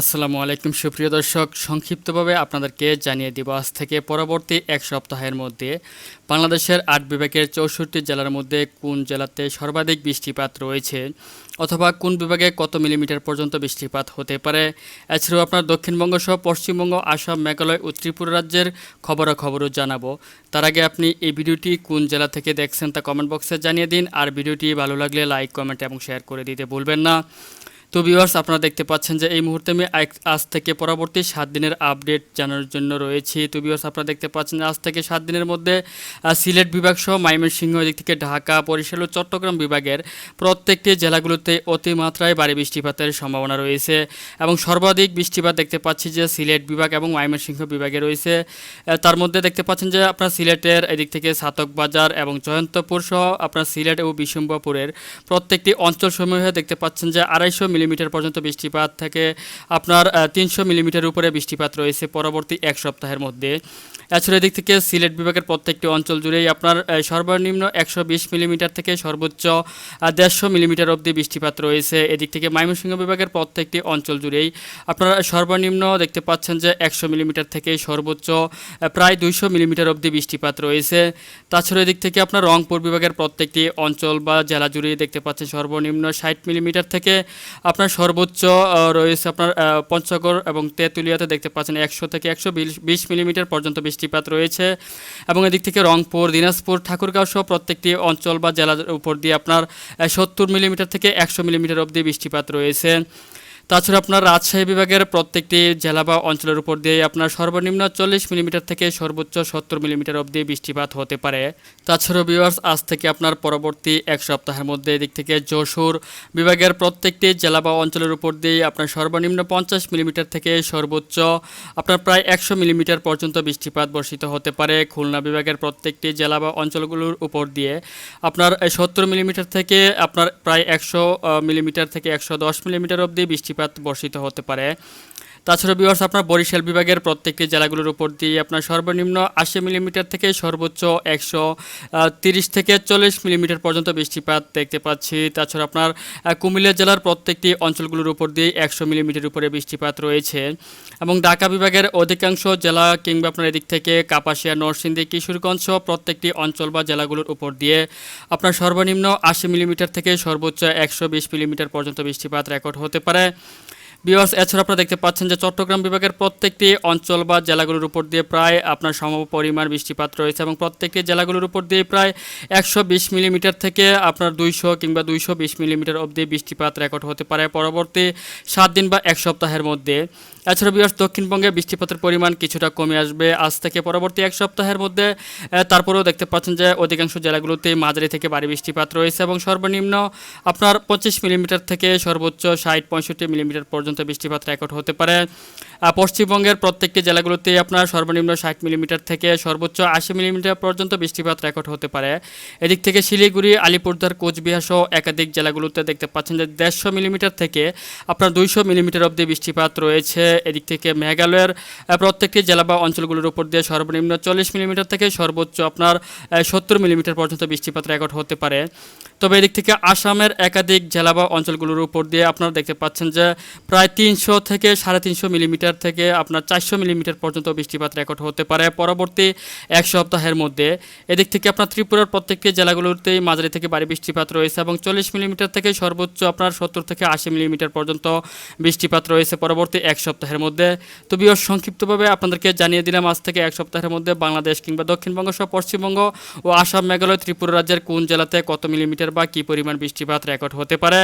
আসসালামু আলাইকুম, সুপ্রিয় দর্শক। সংক্ষিপ্তভাবে আপনাদেরকে জানিয়ে দিব, আজ থেকে পরবর্তী এক সপ্তাহের মধ্যে বাংলাদেশের আট বিভাগের চৌষট্টি জেলার মধ্যে কোন জেলাতে সর্বাধিক বৃষ্টিপাত রয়েছে অথবা কোন বিভাগে কত মিলিমিটার পর্যন্ত বৃষ্টিপাত হতে পারে? এছাড়াও আপনার দক্ষিণবঙ্গ সহ পশ্চিমবঙ্গ, আসাম, মেঘালয় ও ত্রিপুরা রাজ্যের খবরাখবরও জানাব। তার আগে আপনি এই ভিডিওটি কোন জেলা থেকে দেখছেন তা কমেন্ট বক্সে জানিয়ে দিন। আর ভিডিওটি ভালো লাগলে লাইক, কমেন্ট এবং শেয়ার করে দিতে ভুলবেন না। তো ভিউয়ার্স আপনারা দেখতে পাচ্ছেন যে এই মুহূর্তে আমি আজ থেকে পরবর্তী সাত দিনের আপডেট জানার জন্য রয়েছি। তো ভিউয়ার্স আপনারা দেখতে পাচ্ছেন আজ থেকে সাত দিনের মধ্যে সিলেট বিভাগ সহ ময়মনসিংহ, এদিক থেকে ঢাকা, বরিশাল ও চট্টগ্রাম বিভাগের প্রত্যেকটি জেলাগুলোতে অতিমাত্রায় ভারী বৃষ্টিপাতের সম্ভাবনা রয়েছে এবং সর্বাধিক বৃষ্টিপাত দেখতে পাচ্ছি যে সিলেট বিভাগ এবং ময়মনসিংহ বিভাগে রয়েছে। তার মধ্যে দেখতে পাচ্ছেন যে আপনার সিলেটের এদিক থেকে সাতক বাজার এবং জয়ন্তপুর সহ আপনার সিলেট ও বিশম্বপুরের প্রত্যেকটি অঞ্চলসমূহে দেখতে পাচ্ছেন যে আড়াইশো মিলিমিটার পর্যন্ত বৃষ্টিপাত থেকে আপনার তিনশো মিলিমিটার উপরে বৃষ্টিপাত রয়েছে পরবর্তী এক সপ্তাহের মধ্যে। এছাড়া এদিক থেকে সিলেট বিভাগের প্রত্যেকটি অঞ্চল জুড়েই আপনার সর্বনিম্ন একশো বিশ মিলিমিটার থেকে সর্বোচ্চ দেড়শো মিলিমিটার অবধি বৃষ্টিপাত রয়েছে। এদিক থেকে ময়মনসিংহ বিভাগের প্রত্যেকটি অঞ্চল জুড়েই আপনারা সর্বনিম্ন দেখতে পাচ্ছেন যে একশো মিলিমিটার থেকে সর্বোচ্চ প্রায় দুইশো মিলিমিটার অবধি বৃষ্টিপাত রয়েছে। তাছাড়া এদিক থেকে আপনার রংপুর বিভাগের প্রত্যেকটি অঞ্চল বা জেলা জুড়েই দেখতে পাচ্ছেন সর্বনিম্ন ষাট মিলিমিটার থেকে আপনার সর্বোচ্চ রয়েছে আপনার পঞ্চগড় এবং তেঁতুলিয়াতে দেখতে পাচ্ছেন একশো থেকে একশো বিশ মিলিমিটার পর্যন্ত বৃষ্টিপাত রয়েছে এবং এদিক থেকে রংপুর, দিনাজপুর, ঠাকুরগাঁও সহ প্রত্যেকটি অঞ্চল বা জেলার উপর দিয়ে আপনার সত্তর মিলিমিটার থেকে একশো মিলিমিটার অবধি বৃষ্টিপাত রয়েছে। তাছাড়া আপনার রাজশাহী বিভাগের প্রত্যেকটি জেলা বা অঞ্চলের উপর দিয়ে আপনার সর্বনিম্ন চল্লিশ মিলিমিটার থেকে সর্বোচ্চ সত্তর মিলিমিটার অবধি বৃষ্টিপাত হতে পারে। তাছাড়া ভিউয়ার্স আজ থেকে আপনার পরবর্তী এক সপ্তাহের মধ্যে এদিক থেকে যশোর বিভাগের প্রত্যেকটি জেলা বা অঞ্চলের উপর দিয়ে আপনার সর্বনিম্ন পঞ্চাশ মিলিমিটার থেকে সর্বোচ্চ আপনার প্রায় একশো মিলিমিটার পর্যন্ত বৃষ্টিপাত বর্ষিত হতে পারে। খুলনা বিভাগের প্রত্যেকটি জেলা বা অঞ্চলগুলোর উপর দিয়ে আপনার সত্তর মিলিমিটার থেকে আপনার প্রায় একশো মিলিমিটার থেকে একশো দশ মিলিমিটার অবধি বৃষ্টিপাত বর্ষিত হতে পারে। তাছাড়া বিভার্স আপনার বরিশাল বিভাগের প্রত্যেকটি জেলাগুলোর উপর দিয়ে আপনার সর্বনিম্ন আশি মিলিমিটার থেকে সর্বোচ্চ একশো তিরিশ থেকে চল্লিশ মিলিমিটার পর্যন্ত বৃষ্টিপাত দেখতে পাচ্ছি। তাছাড়া আপনার কুমিল্লা জেলার প্রত্যেকটি অঞ্চলগুলোর উপর দিয়ে একশো মিলিমিটার উপরে বৃষ্টিপাত রয়েছে। এবং ঢাকা বিভাগের অধিকাংশ জেলা কিংবা আপনার এদিক থেকে কাপাসিয়া, নরসিংদী, কিশোরগঞ্জ সহ প্রত্যেকটি অঞ্চল বা জেলাগুলোর উপর দিয়ে আপনার সর্বনিম্ন আশি মিলিমিটার থেকে সর্বোচ্চ একশো বিশ মিলিমিটার পর্যন্ত বৃষ্টিপাত রেকর্ড হতে পারে। বিওয়ার্স এছাড়া আপনারা দেখতে পাচ্ছেন যে চট্টগ্রাম বিভাগের প্রত্যেকটি অঞ্চল বা জেলাগুলোর উপর দিয়ে প্রায় আপনার সম পরিমাণ বৃষ্টিপাত রয়েছে এবং প্রত্যেকটি জেলাগুলোর উপর দিয়ে প্রায় একশো বিশ মিলিমিটার থেকে আপনার দুইশো কিংবা দুইশো বিশ মিলিমিটার অবধি বৃষ্টিপাত রেকর্ড হতে পারে। পরবর্তী সাত দিন বা এক সপ্তাহের মধ্যে। এছাড়া বিয়ার্স দক্ষিণবঙ্গে বৃষ্টিপাতের পরিমাণ কিছুটা কমে আসবে। আজ থেকে পরবর্তী এক সপ্তাহের মধ্যে তারপরেও দেখতে পাচ্ছেন যে অধিকাংশ জেলাগুলোতে মাঝারি থেকে ভারী বৃষ্টিপাত রয়েছে এবং সর্বনিম্ন আপনার পঁচিশ মিলিমিটার থেকে সর্বোচ্চ ষাট পঁয়ষট্টি মিলিমিটার পর্যন্ত বৃষ্টিপাত রেকর্ড হতে পারে। পশ্চিমবঙ্গের প্রত্যেকটি জেলাগুলোতে আপনার সর্বনিম্ন ষাট মিলিমিটার থেকে সর্বোচ্চ আশি মিলিমিটার পর্যন্ত বৃষ্টিপাত রেকর্ড হতে পারে। এদিক থেকে শিলিগুড়ি আলিপুরদার কোচবিহার সহ একাধিক জেলাগুলোতে দেখতে পাচ্ছেন যে দেড়শো মিলিমিটার থেকে আপনার দুইশো মিলিমিটার অবধি বৃষ্টিপাত রয়েছে। এদিক থেকে মেঘালয়ের প্রত্যেকটি জেলা বা অঞ্চলগুলোর উপর দিয়ে সর্বনিম্ন চল্লিশ মিলিমিটার থেকে সর্বোচ্চ আপনার সত্তর মিলিমিটার পর্যন্ত বৃষ্টিপাত রেকর্ড হতে পারে। তবে এদিক থেকে আসামের একাধিক জেলা বা অঞ্চলগুলোর উপর দিয়ে আপনারা দেখতে পাচ্ছেন যে প্রায় তিনশো থেকে সাড়ে তিনশো মিলিমিটার থেকে আপনার চারশো মিলিমিটার পর্যন্ত বৃষ্টিপাত রেকর্ড হতে পারে পরবর্তী এক সপ্তাহের মধ্যে। এদিক থেকে আপনার ত্রিপুরার প্রত্যেকটি জেলাগুলোতেই মাঝারি থেকে ভারী বৃষ্টিপাত রয়েছে এবং চল্লিশ মিলিমিটার থেকে সর্বোচ্চ আপনার সত্তর থেকে আশি মিলিমিটার পর্যন্ত বৃষ্টিপাত রয়েছে পরবর্তী এক সপ্তাহের মধ্যে। তো সংক্ষিপ্তভাবে আপনাদেরকে জানিয়ে দিলাম, আজ থেকে এক সপ্তাহের মধ্যে বাংলাদেশ কিংবা দক্ষিণবঙ্গ সহ পশ্চিমবঙ্গ ও আসাম, মেঘালয়, ত্রিপুরা রাজ্যের কোন জেলাতে কত মিলিমিটার বা কী পরিমাণ বৃষ্টিপাত রেকর্ড হতে পারে?